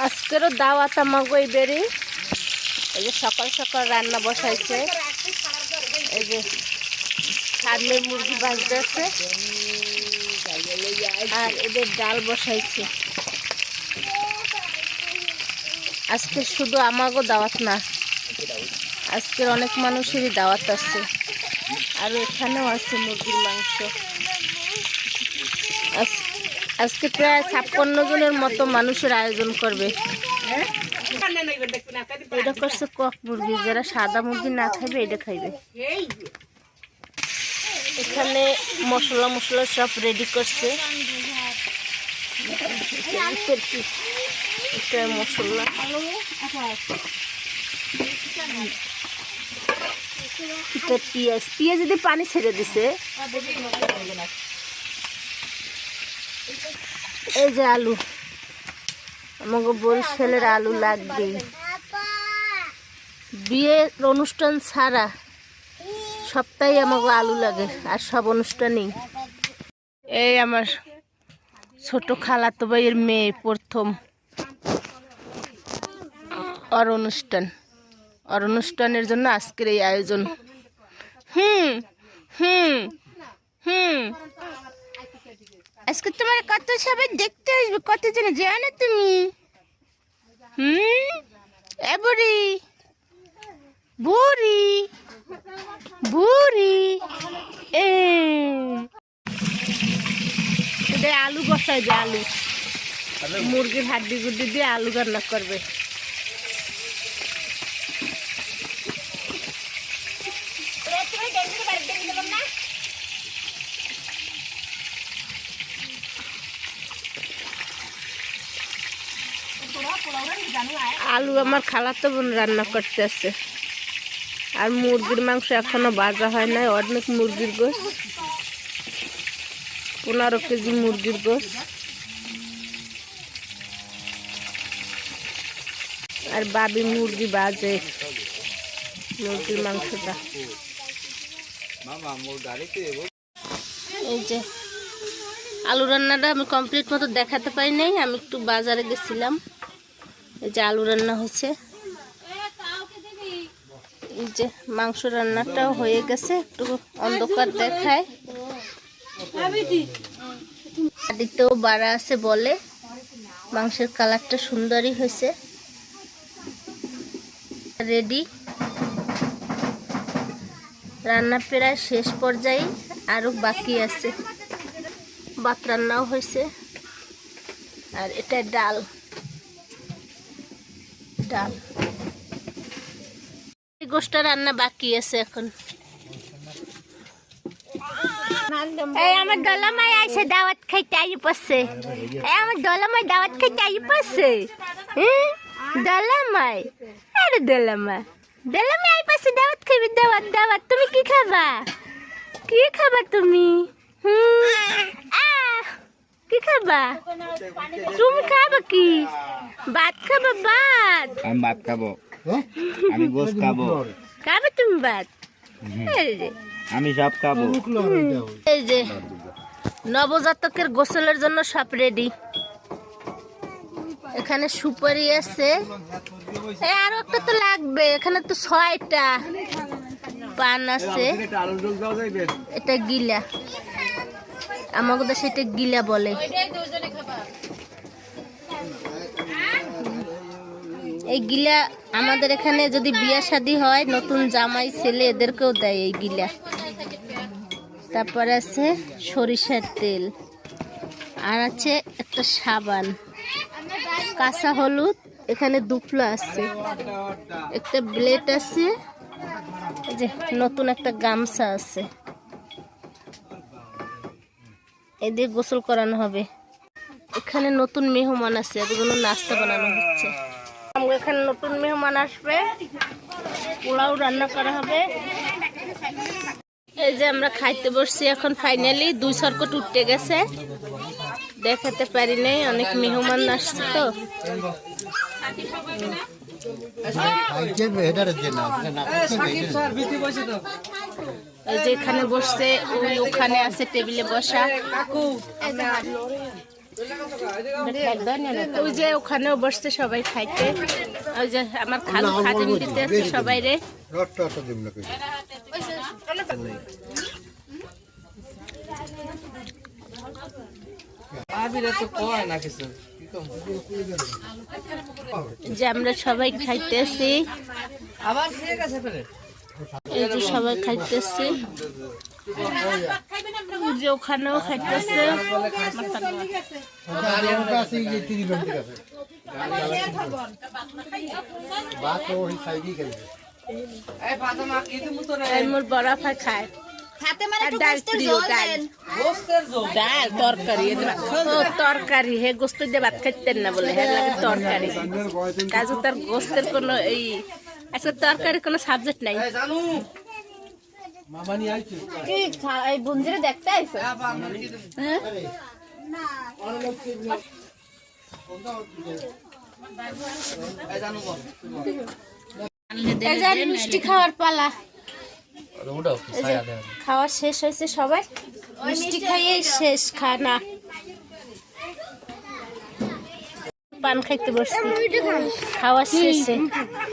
আজকেরও দাওয়াত আমাকে এই বেরি। এই যে সকাল সকাল রান্না বসাইছে। এই যে সামনে মুরগি বাজতেছে আর এদের ডাল বসাইছে। আজকে শুধু আমাকেও দাওয়াত না, আজকের অনেক মানুষেরই দাওয়াত আছে। আর এখানেও আছে মুরগির মাংস। আজ- আজকে প্রায় ছাপ্পান্ন জনের মতো মানুষের আয়োজন করবে। এটা করছে কক মুরগি, যারা সাদা মুরগি না খাইবে, এটা খাইবে। এখানে মশলা মশলা সব রেডি করছে। এটা মশলা। এটা পেঁয়াজ। পেঁয়াজ যদি পানি ছেড়ে দিছে এই যে আলু। আমাকে বরিশালের আলু লাগবে। বিয়ের অনুষ্ঠান ছাড়া সপ্তাহে আমাকে আলু লাগে, আর সব অনুষ্ঠানেই। এই আমার ছোট খালাতো ভাইয়ের মেয়ে প্রথম। অর অনুষ্ঠান। অর অনুষ্ঠানের জন্য আজকের এই আয়োজন। হুম হুম হুম। আজকে তোমার কত সবাই দেখতে আসবে? কত জন জানো তুমি? হুম? এ বুড়ি। বুড়ি। এ। আলু বসাইবে আলু। মুরগির হাড্ডি গুড্ডি দিয়ে আলু রান্না করবে। আলু আমার খালাতো বোন রান্না করতে আছে আর মুরগির মাংস এখনও ভাজা হয় নাই অনেক মুরগির গোস পনেরো কেজি মুরগির গোস আর বাবি মুরগি বাজে মুরগির মাংসটা। এই যে আলু রান্নাটা আমি কমপ্লিট মতো দেখাতে পারি নাই, আমি একটু বাজারে গেছিলাম। যে আলু রান্না হয়েছে। এই যে মাংস রান্নাটাও হয়ে গেছে, একটু অন্ধকার দেখায়। হাঁড়িতেও বাড়া আছে বলে, মাংসের কালারটা সুন্দরই হয়েছে। রেডি। রান্না প্রায় শেষ পর্যায়ে আরও বাকি আছে। ভাত রান্নাও হয়েছে। আর এটা ডাল। ডাল এই গোষ্ঠটা রান্না বাকি আছে এখন। এই আমার দলামাই আইছে দাওয়াত খাইতে আই পড়ছে। এই আমার দলামাই দাওয়াত খাইতে আই পড়ছে। দলামাই? আরে দলামা দলামাই আই পড়ছে দাওয়াত খাইবে দাওয়াত দাওয়াত। তুমি কি খাবা? কি খাবা তুমি? হুম? কি খাবা? তুমি খাবা কি? ভাত খাবা ভাত? আমি ভাত খাব। আমি গোস খাব। খাবে তুমি ভাত? আমি সব খাব। এই যে। নবজাতকের গোসলের জন্য সব রেডি এখানে সুপারি আছে। আরও একটা তো লাগবে। এখানে তো ছয়টা। পান আছে। এটা গিলা। আমাকে তো সেটা গিলা বলে। এই গিলা আমাদের এখানে যদি বিয়া শাদী হয়, নতুন জামাই ছেলে এদেরকেও দেয় এই গিলা। তারপরে আছে সরিষার তেল। আর আছে একটা সাবান। কাঁচা হলুদ, এখানে দুপলা আছে। একটা ব্লেড আছে। যে নতুন একটা গামছা আছে। এদের গোসল করানো হবে। এখানে নতুন মেহমান আছে, এগুলো নাস্তা বানানো হচ্ছে। আমরা এখানে নতুন মেহমান আসবে, পোলাও রান্না করা হবে। এই যে আমরা খাইতে বসছি এখন ফাইনালি দুই সরকট উঠতে গেছে। দেখাতে পারি নাই, অনেক মেহমান আসছে তো। এই যে এখানে বসছে ওই ওখানে আছে টেবিলে বসা। ওই যে ওখানেও বসছে সবাই খাইতে। ওই যে আমার খালু খাদিম দিতে আছে সবাই রে। যে আমরা সবাই খাইতেছি। এই যে সবাই খাইতেছি। যে ওখানেও খাইতেছে। মোর বড় ভাই খায়। মানে তরকারি তরকারি হে গোস্ত দিয়ে ভাত খাইতেন না বলে হ্যাঁ লাগে তরকারি। কাজু তার গোস্তের কোনো এই আজকে তরকারি কোনো সাবজেক্ট নাই। এই বুঞ্জিরে দেখতে আইছো? হ্যাঁ? এই যে মিষ্টি খাওয়ার পালা। খাওয়া শেষ হয়েছে সবাই? মিষ্টি খাইয়ে শেষ খানা পান খাইতে বসছি। খাওয়া শেষে।